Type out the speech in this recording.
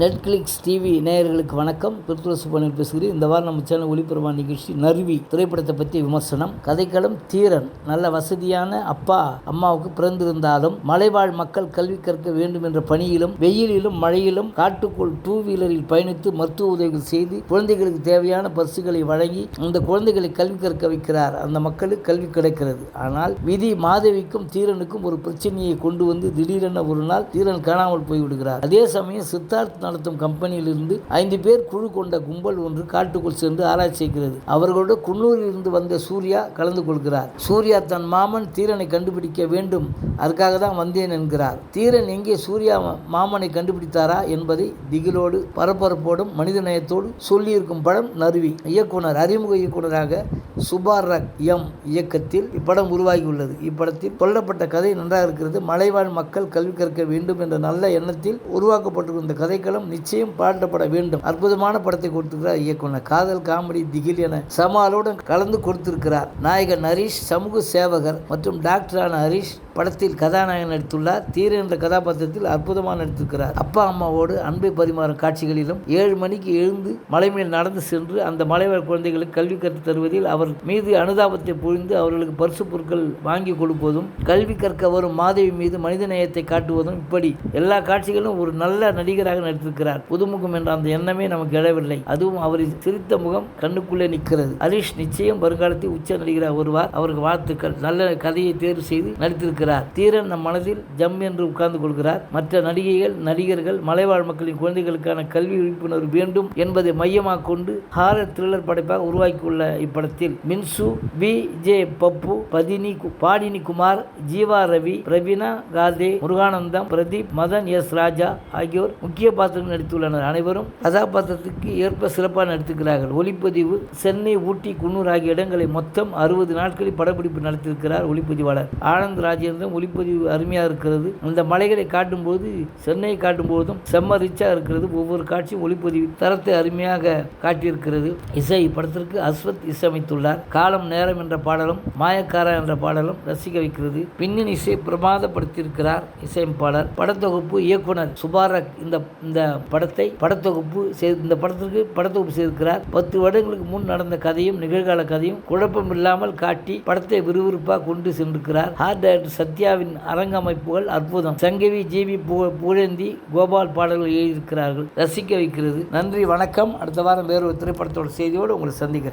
Netflix TV நேயர்களுக்கு வணக்கம். பிரித்துள சுப்பனில் பேசுகிறேன். இந்த வாரம் நம்ம சேனல் ஒளிபரமா நிகழ்ச்சி நர்வி திரைப்படத்தை பற்றி விமர்சனம் கதைக்களம் தீரன். நல்ல வசதியான அப்பா அம்மாவுக்கு பிறந்திருந்தாலும் மலைவாழ் மக்கள் கல்வி கற்க வேண்டும் என்ற பணியிலும் வெயிலிலும் மழையிலும் காட்டுக்குள் டூ வீலரில் பயணித்து மருத்துவ உதவிகள் செய்து குழந்தைகளுக்கு தேவையான பரிசுகளை வழங்கி அந்த குழந்தைகளை கல்வி கற்க வைக்கிறார். அந்த மக்களுக்கு கல்வி கிடைக்கிறது. ஆனால் விதி மாதவிக்கும் தீரனுக்கும் ஒரு பிரச்சனையை கொண்டு வந்து திடீரென ஒரு நாள் தீரன் காணாமல் போய்விடுகிறார். அதே சமயம் சித்தார்த் நடத்தும் கம்பெனியிலிருந்து ஐந்து பேர் குழு கொண்ட கும்பல் ஒன்று காட்டுக்குள் சென்று ஆராய்ச்சி செய்கிறது. அவர்களோடு குன்னூரில் இருந்து வந்த சூர்யா கலந்து கொள்கிறார். சூர்யா தன் மாமன் தீரனை கண்டுபிடிக்க வேண்டும். அதற்காக தான் வந்தேன் என்கிறார். தீரன் எங்கே சூர்யா மாமனை கண்டுபிடித்தாரா என்பதை திகிலோடு பரபரப்போடும் மனிதநேயத்தோடு சொல்லியிருக்கும் படம் நருவி. இயக்குனர் அறிமுக இயக்குனராக சுபாரக் ரக் எம் இயக்கத்தில் இப்படம் உருவாகியுள்ளது. இப்படத்தில் சொல்லப்பட்ட கதை நன்றாக இருக்கிறது. மலைவாழ் மக்கள் கல்வி கற்க வேண்டும் என்ற நல்ல எண்ணத்தில் உருவாக்கப்பட்டிருக்கும் இந்த கதைக்களம் நிச்சயம் பாடப்பட வேண்டும். அற்புதமான படத்தை கொடுத்திருக்கிறார் இயக்குனர். காதல் காமெடி திகில் என சமாலுடன் கலந்து கொடுத்திருக்கிறார். நாயகன் ஹரீஷ் சமூக சேவகர் மற்றும் டாக்டரான ஹரீஷ் படத்தில் கதாநாயகன் நடித்துள்ளார். தீர என்ற கதாபாத்திரத்தில் அற்புதமாக நடித்திருக்கிறார். அப்பா அம்மாவோடு அன்பை பரிமாறும் காட்சிகளிலும் ஏழு மணிக்கு எழுந்து மலை மேல் நடந்து சென்று அந்த மலைவாழ் குழந்தைகளுக்கு கல்வி கற்றுத் தருவதில் அவர் மீது அனுதாபத்தை புரிந்து அவர்களுக்கு பரிசு பொருட்கள் வாங்கி கொடுப்பதும் கல்வி கற்க வரும் மாதவி மீது மனித நேயத்தை காட்டுவதும் இப்படி. எல்லா காட்சிகளும் ஒரு நல்ல நடிகராக நடித்து நடித்திருக்கிறார் புதுமுகம் என்ற அந்த எண்ணமே நமக்கு எழவில்லை. அதுவும் அவரின் சிரித்த முகம் கண்ணுக்குள்ளே நிற்கிறது. ஹரிஷ் நிச்சயம் வருங்காலத்தில் உச்ச நடிகராக வருவார். அவருக்கு வாழ்த்துக்கள். நல்ல கதையை தேர்வு செய்து நடித்திருக்கிறார். தீரன் நம் மனதில் ஜம் என்று உட்கார்ந்து கொள்கிறார். மற்ற நடிகைகள் நடிகர்கள் மலைவாழ் மக்களின் குழந்தைகளுக்கான கல்வி விழிப்புணர்வு வேண்டும் என்பதை மையமாக கொண்டு ஹாரர் த்ரில்லர் படைப்பாக உருவாக்கியுள்ள இப்படத்தில் மின்சு வி. ஜே. பப்பு பதினி பாடினி குமார் ஜீவா ரவி பிரவீனா காதே முருகானந்தம் பிரதீப் மதன் எஸ். ராஜா ஆகியோர் முக்கிய கதாபாத்திரம் நடித்துள்ளனர் அனைவரும் கதாபாத்திரத்துக்கு ஏற்ப சிறப்பாக நடித்திருக்கிறார்கள். ஒளிப்பதிவு சென்னை ஊட்டி குன்னூர் ஆகிய இடங்களை மொத்தம் அறுபது நாட்களில் படப்பிடிப்பு நடத்தியிருக்கிறார் ஒளிப்பதிவாளர். ஆனந்த் ராஜேந்திரன் ஒளிப்பதிவு அருமையாக இருக்கிறது. அந்த மலைகளை காட்டும்போது சென்னையை காட்டும்போதும் செம்ம ரிச்சாக இருக்கிறது. ஒவ்வொரு காட்சியும் ஒளிப்பதிவு தரத்தை அருமையாக காட்டியிருக்கிறது. இசை படத்திற்கு அஸ்வத் இசையமைத்துள்ளார். காலம் நேரம் என்ற பாடலும் மாயக்காரா என்ற பாடலும் ரசிக்க வைக்கிறது. பின்னணி இசை பிரமாதப்படுத்தியிருக்கிறார் இசையமைப்பாளர். படத்தொகுப்பு இயக்குனர் சுபாரக். இந்த இந்த படத்தை படத்தொகுப்பு செய்து இந்த படத்திற்கு படத்தொகுப்பு செய்திருக்கிறார். பத்து வருடங்களுக்கு முன் நடந்த கதையும் நிகழ்கால கதையும் குழப்பம் இல்லாமல் காட்டி படத்தை விறுவிறுப்பாக கொண்டு சென்றிருக்கிறார். ஹார்ட் டைரக்டர் சத்யாவின் அரங்கமைப்புகள் அற்புதம். சங்கவி ஜிவி பு- புகழேந்தி கோபால் பாடல்கள் எழுதியிருக்கிறார்கள். ரசிக்க வைக்கிறது. நன்றி வணக்கம். அடுத்த வாரம் வேறு ஒரு திரைப்படத்தோட செய்தியோடு உங்களை சந்திக்கிறேன்.